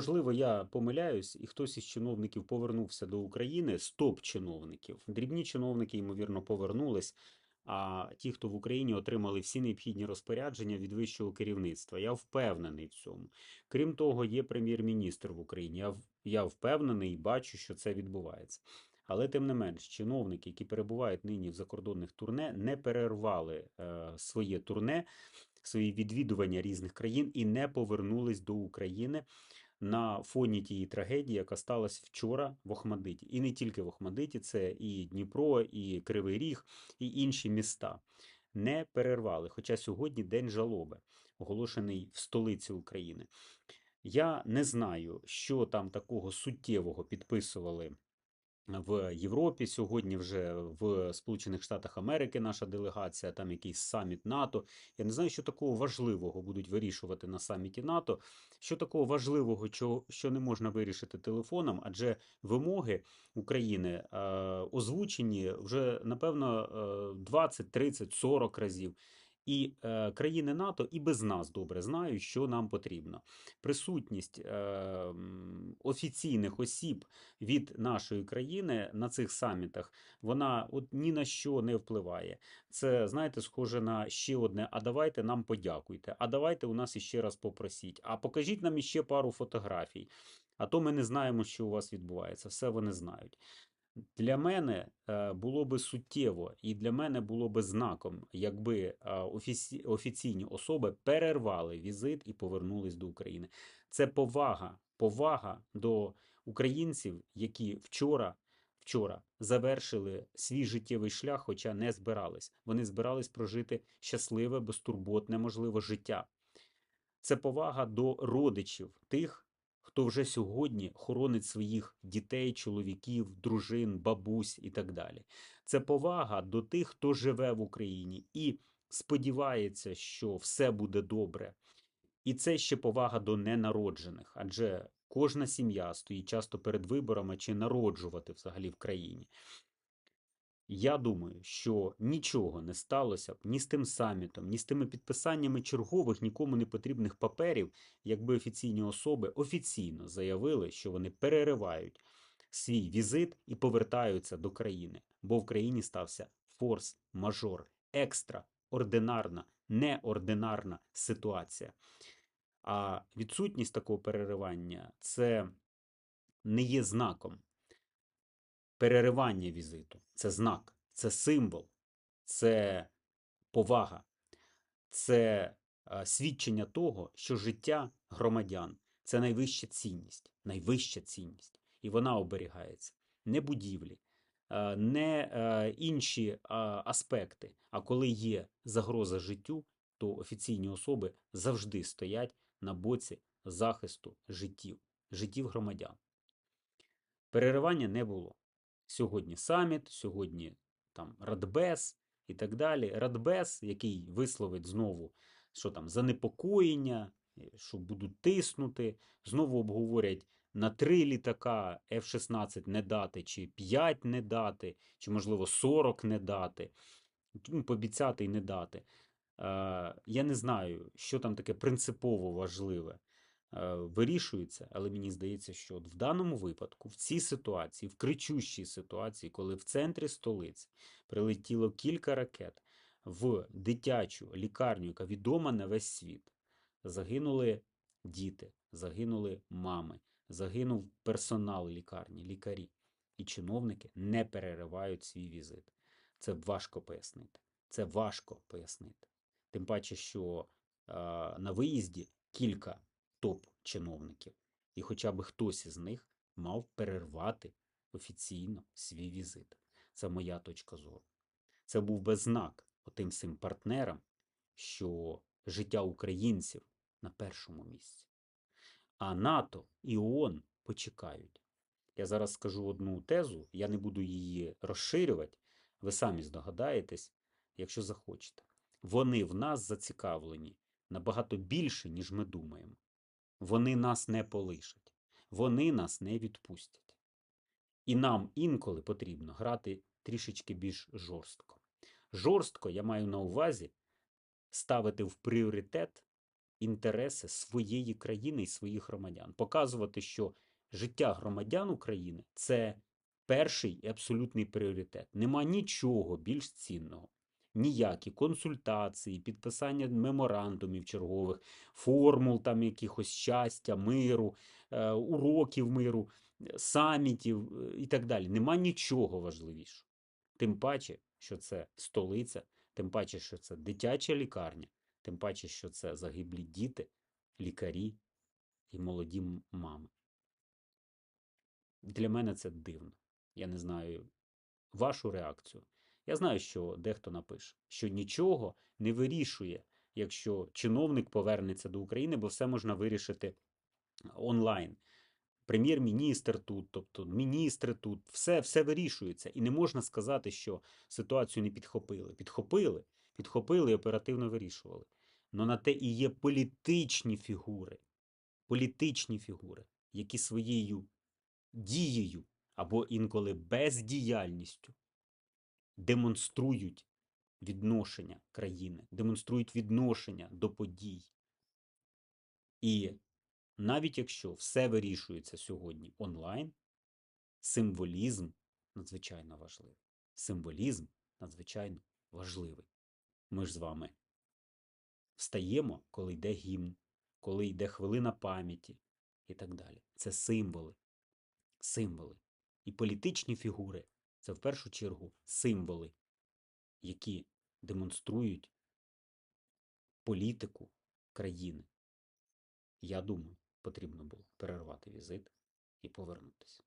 можливо, я помиляюсь, і хтось із чиновників повернувся до України з топ-чиновників. Дрібні чиновники, ймовірно, повернулись. А ті, хто в Україні отримали всі необхідні розпорядження від вищого керівництва, я впевнений в цьому. Крім того, є прем'єр-міністр в Україні. Я, я впевнений і бачу, що це відбувається. Але тим не менш, чиновники, які перебувають нині в закордонних турне, не перервали е, своє турне, свої відвідування різних країн і не повернулись до України на фоні тієї трагедії, яка сталася вчора в Охмадиті. І не тільки в Охмадиті, це і Дніпро, і Кривий Ріг, і інші міста. Не перервали. Хоча сьогодні день жалоби, оголошений в столиці України. Я не знаю, що там такого суттєвого підписували в Європі. Сьогодні вже в Сполучених Штатах Америки наша делегація, там якийсь саміт НАТО. Я не знаю, що такого важливого будуть вирішувати на саміті НАТО. Що такого важливого, що, не можна вирішити телефоном, адже вимоги України е, озвучені вже напевно е, 20, 30, 40 разів. І е, країни НАТО і без нас добре знають, що нам потрібно. Присутність е, офіційних осіб від нашої країни на цих самітах, вона от ні на що не впливає. Це, знаєте, схоже на ще одне: а давайте нам подякуйте, а давайте у нас іще раз попросіть, а покажіть нам іще пару фотографій. А то ми не знаємо, що у вас відбувається. Все вони знають. Для мене е, було би суттєво і для мене було би знаком, якби офіці- офіційні особи перервали візит і повернулись до України. Це повага, повага до українців, які вчора, вчора завершили свій життєвий шлях, хоча не збирались. Вони збирались прожити щасливе, безтурботне, можливо, життя. Це повага до родичів тих, хто вже сьогодні хоронить своїх дітей, чоловіків, дружин, бабусь і так далі. Це повага до тих, хто живе в Україні і сподівається, що все буде добре. І це ще повага до ненароджених, адже кожна сім'я стоїть часто перед виборами, чи народжувати взагалі в країні. Я думаю, що нічого не сталося б ні з тим самітом, ні з тими підписаннями чергових нікому не потрібних паперів, якби офіційні особи офіційно заявили, що вони переривають свій візит і повертаються до країни, бо в країні стався форс-мажор, екстраординарна, неординарна ситуація. А відсутність такого переривання це не є знаком. Переривання візиту це знак, це символ, це повага, це е, свідчення того, що життя громадян це найвища цінність, найвища цінність, і вона оберігається. Не будівлі, е, не е, інші аспекти. А коли є загроза життю, то офіційні особи завжди стоять на боці захисту життів, життів громадян. Переривання не було. Сьогодні саміт, сьогодні там Радбез і так далі. Радбез, який висловить знову, що там занепокоєння, е, що будуть тиснути, знову обговорять на три літака F-16 не дати, чи 5 не дати, чи, можливо, 40 не дати, ну, пообіцяти і не дати. Е, Я не знаю, що там таке принципово важливе вирішується, але мені здається, що от в даному випадку, в цій ситуації, в кричущій ситуації, коли в центрі столиці прилетіло кілька ракет в дитячу лікарню, яка відома на весь світ, загинули діти, загинули мами, загинув персонал лікарні, лікарі. І чиновники не переривають свій візит. Це важко пояснити. Це важко пояснити. Тим паче, що е, на виїзді кілька топ-чиновників, і хоча б хтось із них мав перервати офіційно свій візит. Це моя точка зору. Це був би знак отим всім партнерам, що життя українців на першому місці. А НАТО і ООН почекають. Я зараз скажу одну тезу, я не буду її розширювати. Ви самі здогадаєтесь, якщо захочете. Вони в нас зацікавлені набагато більше, ніж ми думаємо. Вони нас не полишать, вони нас не відпустять. І нам інколи потрібно грати трішечки більш жорстко. Жорстко я маю на увазі ставити в пріоритет інтереси своєї країни і своїх громадян, показувати, що життя громадян України це перший і абсолютний пріоритет. Нема нічого більш цінного. Ніякі консультації, підписання меморандумів чергових, формул там якихось щастя, миру, е, уроків миру, самітів е, і так далі. Нема нічого важливішого. Тим паче, що це столиця, тим паче, що це дитяча лікарня, тим паче, що це загиблі діти, лікарі і молоді мами. Для мене це дивно. Я не знаю вашу реакцію. Я знаю, що дехто напише, що нічого не вирішує, якщо чиновник повернеться до України, бо все можна вирішити онлайн. Прем'єр-міністр тут, тобто міністри тут, все, все вирішується. І не можна сказати, що ситуацію не підхопили. Підхопили, підхопили і оперативно вирішували. Но на те і є політичні фігури, політичні фігури, які своєю дією або інколи бездіяльністю демонструють відношення країни, демонструють відношення до подій. І навіть якщо все вирішується сьогодні онлайн, символізм надзвичайно важливий. Символізм надзвичайно важливий. Ми ж з вами встаємо, коли йде гімн, коли йде хвилина пам'яті і так далі. Це символи. Символи. І політичні фігури це в першу чергу символи, які демонструють політику країни. Я думаю, потрібно було перервати візит і повернутися.